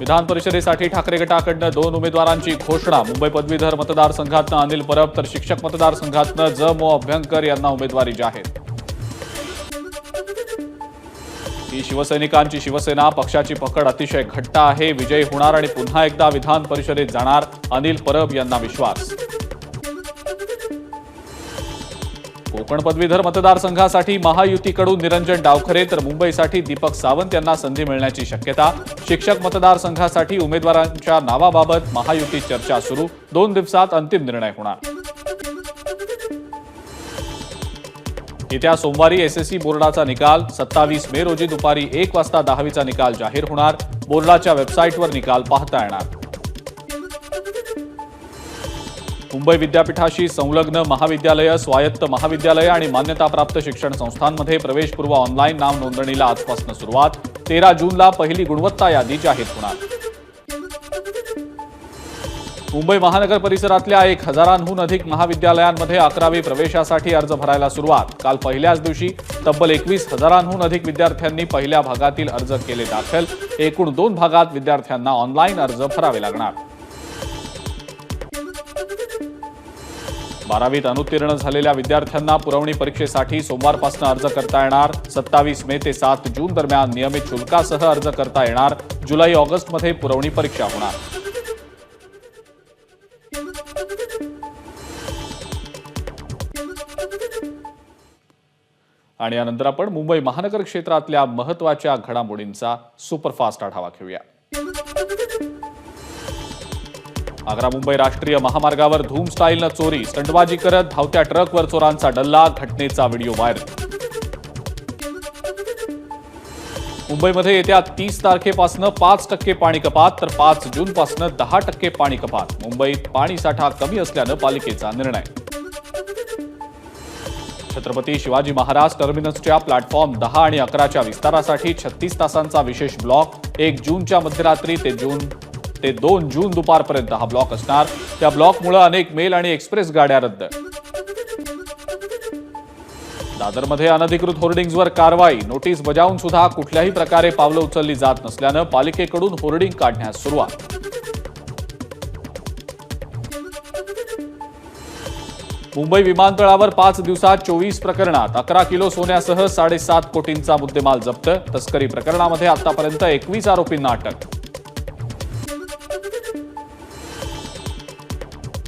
विधान परिषदेसाठी ठाकरे गटाकडनं दोन उमेदवारांची घोषणा. मुंबई पदवीधर मतदारसंघातनं अनिल परब तर शिक्षक मतदारसंघातनं ज. मो. अभ्यंकर यांना उमेदवारी जाहीर. ही शिवसैनिकांची शिवसेना पक्षाची पकड अतिशय घट्ट आहे. विजयी होणार आणि पुन्हा एकदा विधान परिषदेत जाणार अनिल परब यांना विश्वास. कोकण पदवीधर मतदारसंघासाठी महायुतीकडून निरंजन डावखरे तर मुंबईसाठी दीपक सावंत यांना संधी मिळण्याची शक्यता. शिक्षक मतदारसंघासाठी उमेदवारांच्या नावाबाबत महायुती चर्चा सुरू. दोन दिवसात अंतिम निर्णय होणार. येत्या सोमवारी एसएससी बोर्डाचा निकाल. सत्तावीस मे रोजी दुपारी एक वाजता दहावीचा निकाल जाहीर होणार. बोर्डाच्या वेबसाईटवर निकाल पाहता येणार. मुंबई विद्यापीठाशी संलग्न महाविद्यालय स्वायत्त महाविद्यालय आणि मान्यताप्राप्त शिक्षण संस्थांमध्ये प्रवेशपूर्व ऑनलाईन नाव नोंदणीला आजपासून सुरुवात. तेरा जूनला पहिली गुणवत्ता यादी जाहीर होणार. मुंबई महानगर परिसरातल्या एक हजारांहून अधिक महाविद्यालयांमध्ये अकरावी प्रवेशासाठी अर्ज भरायला सुरुवात. काल पहिल्याच दिवशी तब्बल एकवीस हजारांहून अधिक विद्यार्थ्यांनी पहिल्या भागातील अर्ज केले दाखल. एकूण दोन भागात विद्यार्थ्यांना ऑनलाईन अर्ज भरावे लागणार. बारावीत अनुत्तीर्ण झालेल्या विद्यार्थ्यांना पुरवणी परीक्षेसाठी सोमवारपासून अर्ज करता येणार. सत्तावीस मे ते सात जून दरम्यान नियमित शुल्कासह अर्ज करता येणार. जुलै ऑगस्टमध्ये पुरवणी परीक्षा होणार. आणि यानंतर आपण मुंबई महानगर क्षेत्रातल्या महत्त्वाच्या घडामोडींचा सुपरफास्ट आढावा घेऊया. आग्रा मुंबई राष्ट्रीय महामार्गावर धूम स्टाईलनं चोरी स्टंटबाजी करत धावत्या ट्रकवर चोरांचा डल्ला घटनेचा व्हिडिओ व्हायरल. मुंबईमध्ये येत्या तीस तारखेपासून पाच टक्के पाणी कपात तर पाच जूनपासून दहा टक्के पाणी कपात. मुंबईत पाणी साठा कमी असल्यानं पालिकेचा निर्णय. छत्रपती शिवाजी महाराज टर्मिनसच्या प्लॅटफॉर्म दहा आणि अकराच्या विस्तारासाठी छत्तीस तासांचा विशेष ब्लॉक. एक जूनच्या मध्यरात्री ते जून ते दोन जून दुपारपर्यंत हा ब्लॉक असणार. त्या ब्लॉकमुळे अनेक मेल आणि एक्सप्रेस गाड्या रद्द. दादरमध्ये अनधिकृत होर्डिंग्जवर कारवाई. नोटीस बजावून सुद्धा कुठल्याही प्रकारे पावलं उचलली जात नसल्यानं पालिकेकडून होर्डिंग काढण्यास सुरुवात. मुंबई विमानतळावर पाच दिवसात चोवीस प्रकरणात अकरा किलो सोन्यासह साडेसात कोटींचा मुद्देमाल जप्त. तस्करी प्रकरणामध्ये आतापर्यंत एकवीस आरोपींना अटक.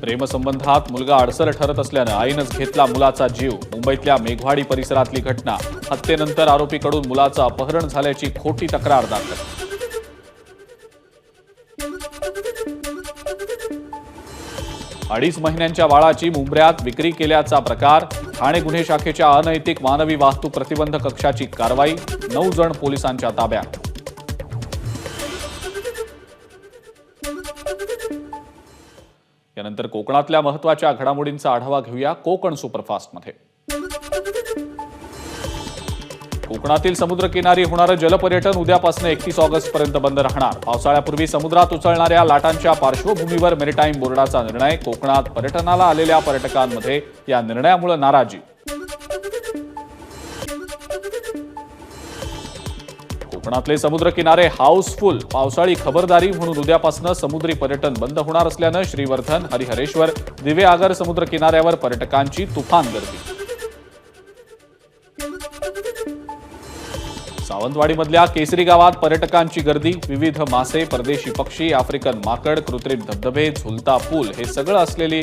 प्रेमसंबंधात मुलगा अडसर ठरत असल्यानं आईनंच घेतला मुलाचा जीव. मुंबईतल्या मेघवाडी परिसरातली घटना. हत्येनंतर आरोपीकडून मुलाचं अपहरण झाल्याची खोटी तक्रार दाखल. अडीच महिन्यांच्या बाळाची मुंबऱ्यात विक्री केल्याचा प्रकार ठाणे गुन्हे शाखेच्या अनैतिक मानवी वाहतूक प्रतिबंध कक्षाची कारवाई नऊ जण पोलिसांच्या ताब्यात. त्यानंतर कोकणातल्या महत्त्वाच्या घडामोडींचा आढावा घेऊया कोकण सुपरफास्टमध्ये. कोकणातील समुद्रकिनारी होणारं जलपर्यटन उद्यापासून एकतीस ऑगस्ट पर्यंत बंद राहणार. पावसाळ्यापूर्वी समुद्रात उचलणाऱ्या लाटांच्या पार्श्वभूमीवर मेरिटाईम बोर्डाचा निर्णय कोकणात पर्यटनाला आलेल्या पर्यटकांमध्ये या निर्णयामुळे नाराजी. कोकणातले समुद्र किनारे हाऊसफुल पावसाळी खबरदारी म्हणून उद्यापासून समुद्री पर्यटन बंद होणार असल्यानं श्रीवर्धन हरिहरेश्वर दिवे आगर समुद्र किनाऱ्यावर पर्यटकांची तुफान गर्दी. सावंतवाडीमधल्या केसरी गावात पर्यटकांची गर्दी विविध मासे परदेशी पक्षी आफ्रिकन माकड कृत्रिम धबधबे झुलता पूल हे सगळं असलेली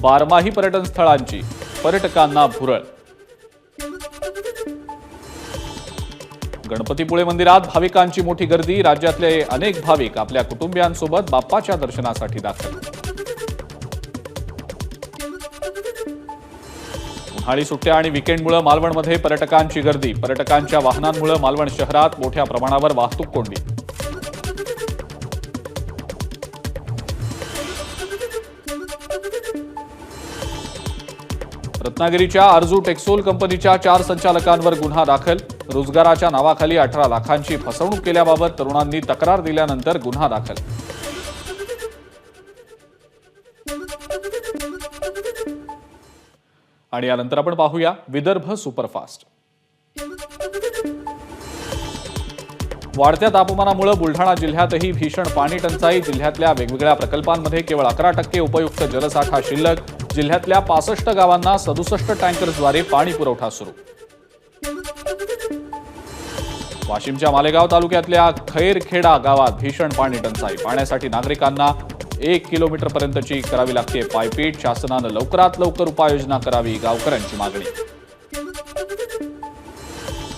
बारमाही पर्यटन स्थळांची पर्यटकांना भुरळ. गणपतीपुळे मंदिरात भाविकांची मोठी गर्दी. राज्यातले अनेक भाविक आपल्या कुटुंबियांसोबत बाप्पाच्या दर्शनासाठी दाखल. उन्हाळी सुट्ट्या आणि विकेंडमुळे मालवणमध्ये पर्यटकांची गर्दी. पर्यटकांच्या वाहनांमुळे मालवण शहरात मोठ्या प्रमाणावर वाहतूक कोंडी. रत्नागिरीच्या आरजू टेक्सोल कंपनीच्या चार संचालकांवर गुन्हा दाखल. रोजगाराच्या नावाखाली अठरा लाखांची फसवणूक केल्याबाबत तरुणांनी तक्रार दिल्यानंतर गुन्हा दाखल. आणि यानंतर आपण पाहूया विदर्भ सुपरफास्ट. वाढत्या तापमानामुळे बुलढाणा जिल्ह्यातही भीषण पाणी टंचाई जिल्ह्यातल्या वेगवेगळ्या प्रकल्पांमध्ये केवळ अकरा टक्के उपयुक्त जलसाठा शिल्लक जिल्ह्यातल्या पासष्ट गावांना सदुसष्ट टँकर्सद्वारे पाणी पुरवठा सुरू. वाशिमच्या मालेगाव तालुक्यातल्या खैरखेडा गावात भीषण पाणी टंचाई. पाण्यासाठी नागरिकांना एक किलोमीटर पर्यंतची करावी लागते पायपीट. शासनानं लवकरात लवकर उपाययोजना करावी गावकऱ्यांची मागणी.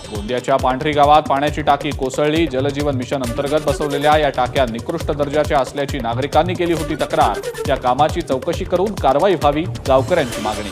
गोंदियाच्या पांढरी गावात पाण्याची टाकी कोसळली. जलजीवन मिशन अंतर्गत बसवलेल्या या टाक्या निकृष्ट दर्जाच्या असल्याची नागरिकांनी केली होती तक्रार. या कामाची चौकशी करून कारवाई व्हावी गावकऱ्यांची मागणी.